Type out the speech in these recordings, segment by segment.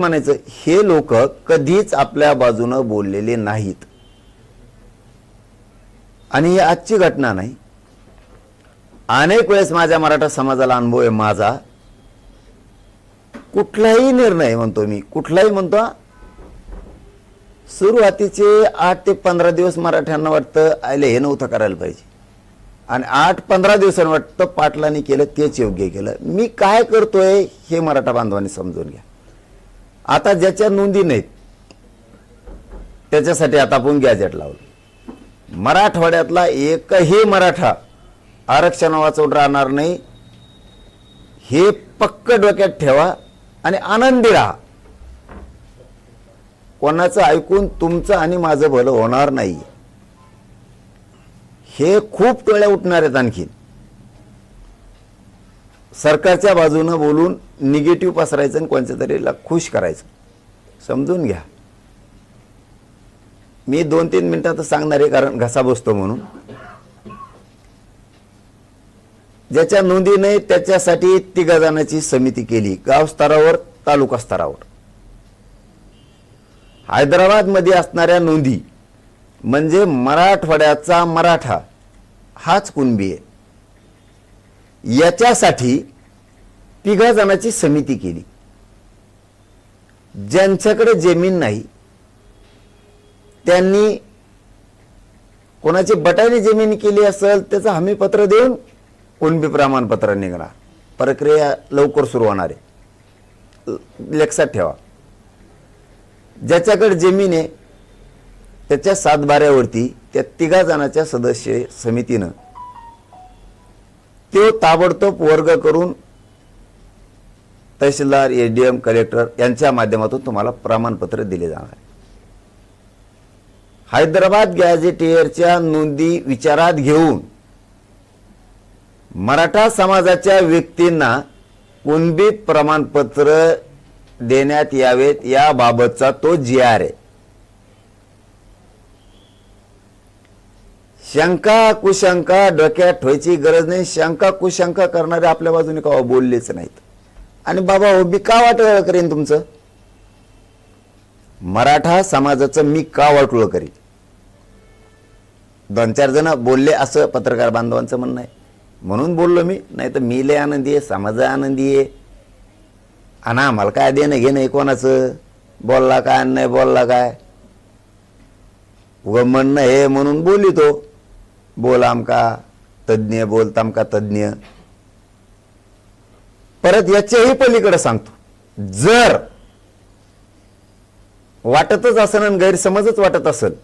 म्हणायचं हे लोक कधीच आपल्या बाजूनं बोललेले नाहीत. आणि ही आजची घटना नाही. अनेक वेळेस माझ्या मराठा समाजाला अनुभव आहे माझा. कुठलाही निर्णय म्हणतो मी कुठलाही म्हणतो सुरुवातीचे आठ ते पंधरा दिवस मराठ्यांना वाटतं आयले हे नव्हतं करायला पाहिजे. आणि आठ पंधरा दिवसांनी वाटतं पाटलांनी केलं तेच योग्य केलं. मी काय करतोय हे मराठा बांधवांनी समजून घ्या. आता ज्याच्या नोंदी नाहीत त्याच्यासाठी आता आपण गॅजेट लावलं. मराठवाड्यातला एकही मराठा आरक्षण वाचवून राहणार नाही. हे पक्क डोक्यात ठेवा आणि आनंदी राहा. कोणाचं ऐकून तुमचं आणि माझं भलं होणार नाही. हे खूप टोळ्या उठणार आहेत आणखीन. सरकारच्या बाजूनं बोलून निगेटिव्ह पसरायचं आणि कोणत्या तरीला खुश करायचं. समजून घ्या. मी दोन तीन मिनटात सांगणार आहे कारण घसा बसतो म्हणून. ज्याच्या नोंदीने त्याच्यासाठी तिघा जणांची समिती केली गाव स्तरावर तालुका स्तरावर. हैदराबादमध्ये असणाऱ्या नोंदी म्हणजे मराठवाड्याचा मराठा हाच कुणबी आहे. याच्यासाठी तिघा जणांची समिती केली. ज्यांच्याकडे जमीन नाही त्यांनी कोणाची बटाने जमीन केली असेल त्याचं हमीपत्र देऊन कुणबी प्रमाणपत्र निघणार. प्रक्रिया लवकर सुरू होणार आहे. लक्षात ठेवा. ज्याच्याकडे जमीन आहे त्याच्या सातबाऱ्यावरती त्या तिघा जणांच्या सदस्य समितीनं तो ताबडतोब वर्ग करून तहसीलदार एडीएम कलेक्टर यांच्या माध्यमातून तुम्हाला प्रमाणपत्र दिले जाणार आहे. हैदराबाद गॅझेटियरच्या नोंदी विचारात घेऊन मराठा समाजाच्या व्यक्तींना कुणबी प्रमाणपत्र देण्यात यावेत याबाबतचा तो जी आर आहे. शंका कुशंका डोक्यात ठेवायची गरज नाही. शंका कुशंका करणारे आपल्या बाजूने का बोललेच नाहीत. आणि बाबा हो मी का वाटोळ करेन तुमचं? मराठा समाजाचं मी का वाटोळ करीन? दोन चार जण बोलले असं पत्रकार बांधवांचं म्हणणं आहे. म्हणून बोललो मी नाही तर मी लय आनंदी आहे समाज आनंदी आहे. आणि आम्हाला काय देणं घेणं आहे कोणाचं? बोलला काय नाही बोलला काय? उगम म्हणणं हे म्हणून बोलितो. बोल आमका तज्ज्ञ बोल तामका तज्ज्ञ. परत याच्याही पलीकडे सांगतो. जर वाटतच असेल आणि गैरसमजच वाटत असेल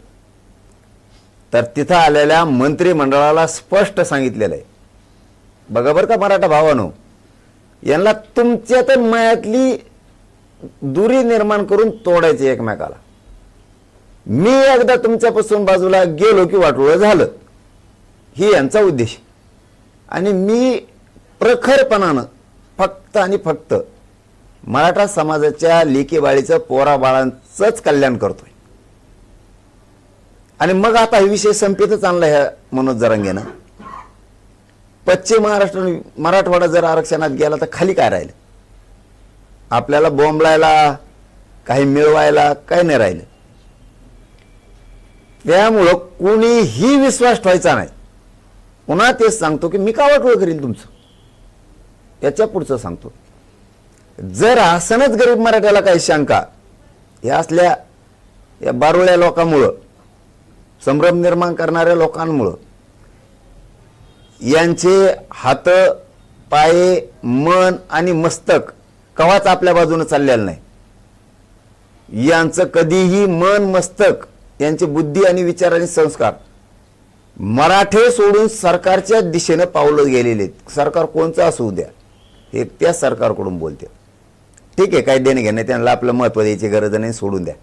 तर तिथं आलेल्या मंत्रिमंडळाला स्पष्ट सांगितलेलं आहे बघा बरं का मराठा भावानो यांना तुमच्या तर मयातली दुरी निर्माण करून तोडायची एकमेकाला. मी एकदा तुमच्यापासून बाजूला गेलो की वाटोळं झालं. ही यांचा उद्देश. आणि मी प्रखरपणानं फक्त आणि फक्त मराठा समाजाच्या लेकीबाळीचं पोराबाळांचंच कल्याण करतोय. आणि मग आता हे विषय संपेतच आणला ह्या मनोज जरांगेनं. पश्चिम महाराष्ट्र मराठवाडा जर आरक्षणात गेला तर खाली काय राहिलं? आपल्याला बोंबलायला काही मिळवायला काय नाही राहिलं? त्यामुळं कुणीही विश्वास ठेवायचा नाही. पुन्हा तेच सांगतो की मी का वाटोळ करीन तुमचं? याच्या पुढचं सांगतो. जर असनच गरीब मराठ्याला काही शंका या असल्या या बारुळ्या लोकांमुळं संभ्रम निर्माण करणाऱ्या लोकांमुळं यांचे हात पाये मन आणि मस्तक कवाच आपल्या बाजूने चाललेलं नाही. यांचं कधीही मन मस्तक यांची बुद्धी आणि विचार आणि संस्कार मराठे सोडून सरकारच्या दिशेनं पावलं गेलेले आहेत सरकार कोणचं असू द्या. हे त्या सरकारकडून बोलते. ठीक आहे काय देणं घेणं त्यांना आपलं महत्त्व द्यायची गरज नाही सोडून द्या.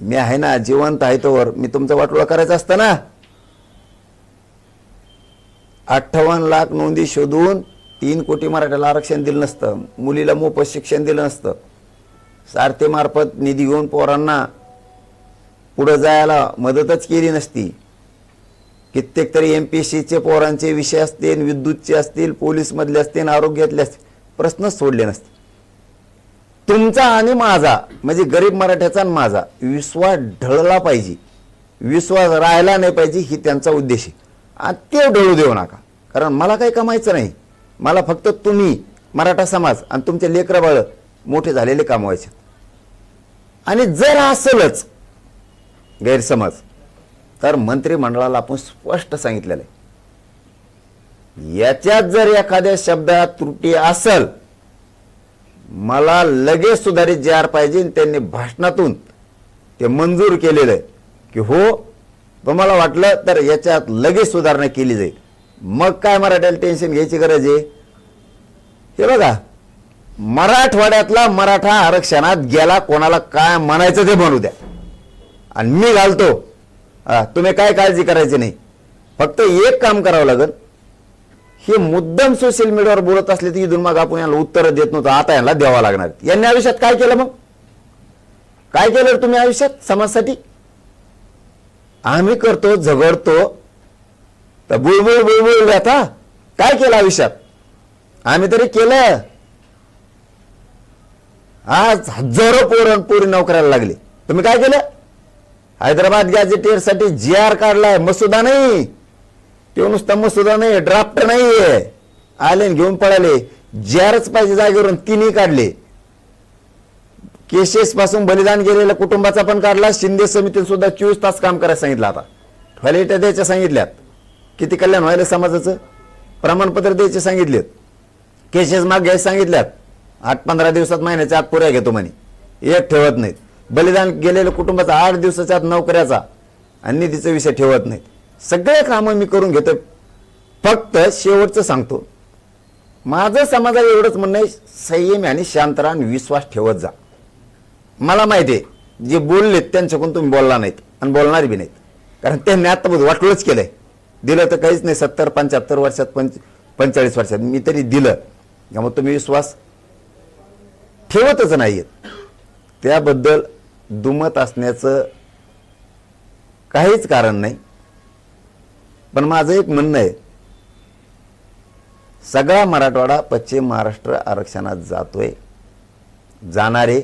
मी आहे ना जिवंत आहे तोवर. मी तुमचा वाटोळा करायचं असतं ना. अठ्ठावन्न लाख नोंदी शोधून तीन कोटी मराठ्याला आरक्षण दिलं नसतं. मुलीला मोफत शिक्षण दिलं नसतं. सारथीमार्फत निधी घेऊन पोरांना पुढं जायला मदतच केली नसती. कित्येक तरी एम पी सीचे पोरांचे विषय असतील विद्युतचे असतील पोलीसमधले असतील आरोग्यातले असतील प्रश्नच सोडले नसते तुमचा आणि माझा म्हणजे गरीब मराठ्याचा आणि माझा विश्वास ढळला पाहिजे. विश्वास राहिला नाही पाहिजे ही त्यांचा उद्देश आहे. आणि ते ढळू देऊ नका. कारण मला काही कमायचं नाही. मला फक्त तुम्ही मराठा समाज आणि तुमचे लेकरं मोठे झालेले कमवायचे. आणि जर असलच गैरसमज तर मंत्रिमंडळाला आपण स्पष्ट सांगितलेलं आहे. याच्यात जर एखाद्या शब्दात त्रुटी असल मला लगेच सुधारित जे आर पाहिजे त्यांनी भाषणातून ते मंजूर केलेलं आहे की हो तुम्हाला वाटलं तर याच्यात लगेच सुधारणा केली जाईल. मग काय मराठ्याला टेन्शन घ्यायची गरज आहे? हे बघा मराठवाड्यातला मराठा आरक्षणात गेला कोणाला काय म्हणायचं ते म्हणू द्या. आणि मी घालतो तुम्ही काय काळजी करायची नाही. फक्त एक काम करावं लागेल. हे मुद्दाम सोशल मीडियावर बोलत असले तर इथून मग आपण यांना उत्तर देत नव्हतं आता यांना द्यावा लागणार. यांनी आयुष्यात काय केलं मग? काय केलं तुम्ही आयुष्यात? समाजासाठी? आम्ही करतो झगडतो. तर बुळबुळ बुळबुळ व्यथा काय केलं आयुष्यात? आम्ही तरी केलं. आज हजारो पोरण पोरी नोकऱ्याला लागले. तुम्ही काय केलं? हैदराबाद गॅजेटियरसाठी जी आर काढलाय मसुदा नाही. तो नुसता मसुदा नाही ड्राफ्ट नाहीये. आले घेऊन पळाले. जी आरच पाहिजे जागेवरून तिन्ही काढले. केसेस पासून बलिदान गेलेल्या कुटुंबाचा पण काढला. शिंदे समितीने सुद्धा चोवीस तास काम करायला सांगितलं आता. टॉयलेट द्यायच्या सांगितल्यात. किती कल्याण व्हायला समाजाचं? प्रमाणपत्र द्यायचे सांगितलेत. केसेस माग घ्यायला सांगितल्यात. आठ पंधरा दिवसात महिन्याच्या आत पुऱ्या घेतो म्हणे. एक ठेवत नाहीत. बलिदान गेलेल्या कुटुंबाचा आठ दिवसाच्या आत नोकऱ्याचा आणि निधीचा विषय ठेवत नाहीत. सगळे कामं मी करून घेतो फक्त शेवटचं सांगतो. माझं समाजाला एवढंच म्हणणं आहे संयमी आणि शांत आणि विश्वास ठेवत जा. मला माहिती आहे जे बोललेत त्यांच्याकडून तुम्ही बोलला नाहीत आणि बोलणार बी नाहीत. कारण त्यांनी आता वाटलंच केलंय. दिलं तर काहीच नाही सत्तर पंच्याहत्तर वर्षात पंच पंचेचाळीस वर्षात मी तरी दिलं. त्यामुळे तुम्ही विश्वास ठेवतच नाहीयेत. त्याबद्दल दुमत असण्याचं काहीच कारण नाही. पण माझं एक म्हणणं आहे सगळा मराठवाडा पश्चिम महाराष्ट्र आरक्षणात जातोय. जाणारे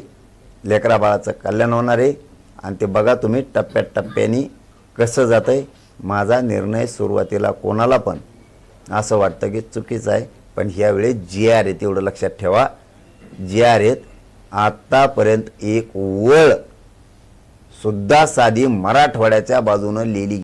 लेकरा बाळाचं कल्याण होणार आहे आणि ते बघा तुम्ही टप्प्याटप्प्याने कसं जात आहे माझा निर्णय सुरुवातीला कोणाला पण असं वाटतं की चुकीचं आहे पण ह्यावेळी जी आर आहे तेवढं लक्षात ठेवा. जी आर आहेत आत्तापर्यंत एक वळ सुद्धा साधी मराठवाड्याच्या बाजूनं लिहिली